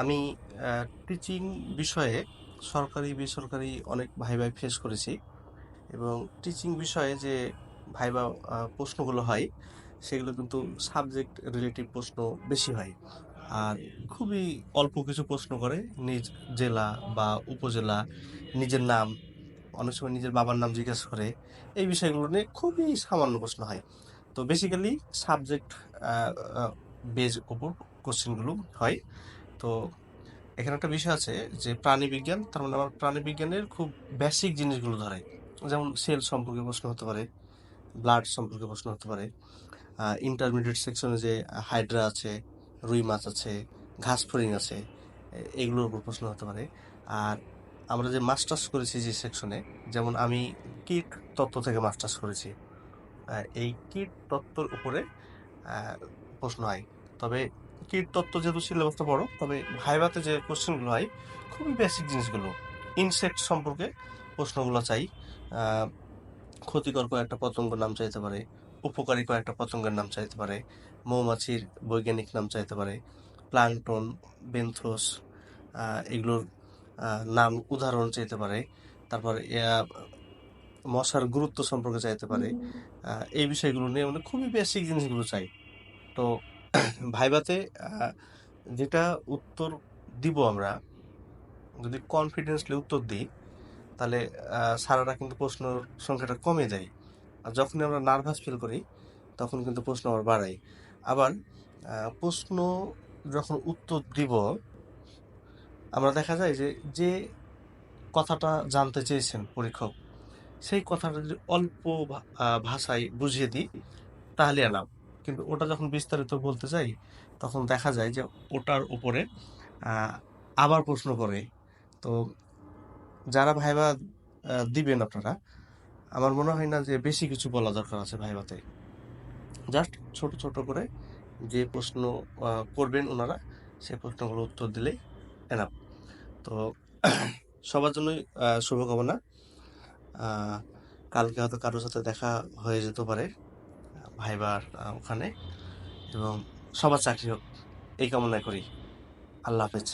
আমি টিচিং বিষয়ে সরকারি, বেসরকারি অনেক ভাইভাই ফেস করেছি এবং টিচিং বিষয়ে যে ভাইবা প্রশ্নগুলো হয়, সেগুলো কিন্তু সাবজেক্ট রিলেটিভ প্রশ্ন বেশি হয়। আর খুবই অল্প কিছু প্রশ্ন করে নিজ জেলা বা উপজেলা, নিজের নাম, অনেক সময় নিজের বাবার নাম জিজ্ঞেস করে, এই বিষয়গুলো নিয়ে খুবই সামান্য প্রশ্ন হয়। তো বেসিক্যালি সাবজেক্ট বেজ উপর কোশ্চেনগুলো হয়। তো এখানে একটা বিষয় আছে যে প্রাণী বিজ্ঞান, তার মানে আমার প্রাণী বিজ্ঞানের খুব বেসিক জিনিসগুলো ধরে যেমন সেল সম্পর্কে প্রশ্ন হতে পারে ব্লাড সম্পর্কে প্রশ্ন হতে পারে ইন্টারমিডিয়েট সেকশনে যে হাইড্রা আছে, রুই মাছ আছে, ঘাস ফড়িং আছে এগুলোর উপর প্রশ্ন হতে পারে। আর আমরা যে মাস্টার্স করেছি যে সেকশনে যেমন আমি কীট তত্ত্ব থেকে মাস্টার্স করেছি এই কীট তত্ত্বর উপরে প্রশ্ন হয়। তবে কীট তত্ত্ব যেহেতু সিলেবাসটা বড় তবে ভাইভাতে যে কোশ্চেনগুলো হয় খুবই বেসিক জিনিসগুলো ইনসেক্ট সম্পর্কে প্রশ্নগুলো চাই। ক্ষতিকর কয়েকটা পতঙ্গের নাম চাইতে পারে উপকারী কয়েকটা পতঙ্গের নাম চাইতে পারে মৌমাছির বৈজ্ঞানিক নাম চাইতে পারে প্লাঙ্কটন বেন্থোস এগুলোর নাম উদাহরণ চাইতে পারে তারপর মশার গুরুত্ব সম্পর্কে চাইতে পারে। এই বিষয়গুলো নিয়ে মানে খুবই বেসিক জিনিসগুলো চাই। তো ভাইভাতে যেটা উত্তর দিব আমরা, যদি কনফিডেন্সলি উত্তর দিই, তাহলে সারাটা কিন্তু প্রশ্ন সংখ্যাটা কমে যায়। আর যখনই আমরা নার্ভাস ফিল করি, তখন কিন্তু প্রশ্ন আবার বাড়াই। আবার প্রশ্ন যখন উত্তর দিব, আমরা দেখা যায় যে যে কথাটা জানতে চেয়েছেন পরীক্ষক, সেই কথাটা যদি অল্প ভাষায় বুঝিয়ে দিই, তাহলে এলাম। কিন্তু ওটা যখন বিস্তারিত বলতে যাই তখন দেখা যায় যে ওটার উপরে আবার প্রশ্ন করে। তো যারা ভাইবা দিবেন আপনারা, আমার মনে হয় না যে বেশি কিছু বলা দরকার আছে ভাইভাতে জাস্ট ছোট ছোট করে যে প্রশ্ন করবেন ওনারা সেই প্রশ্নগুলো উত্তর দিলেই এনাফ তো সবার জন্যই শুভকামনা। কালকে হয়তো কারোর সাথে দেখা হয়ে যেতে পারে। ভাইবার ওখানে। এবং সবার চাকরি হোক এই কামনা করি। আল্লাহ হাফেজ।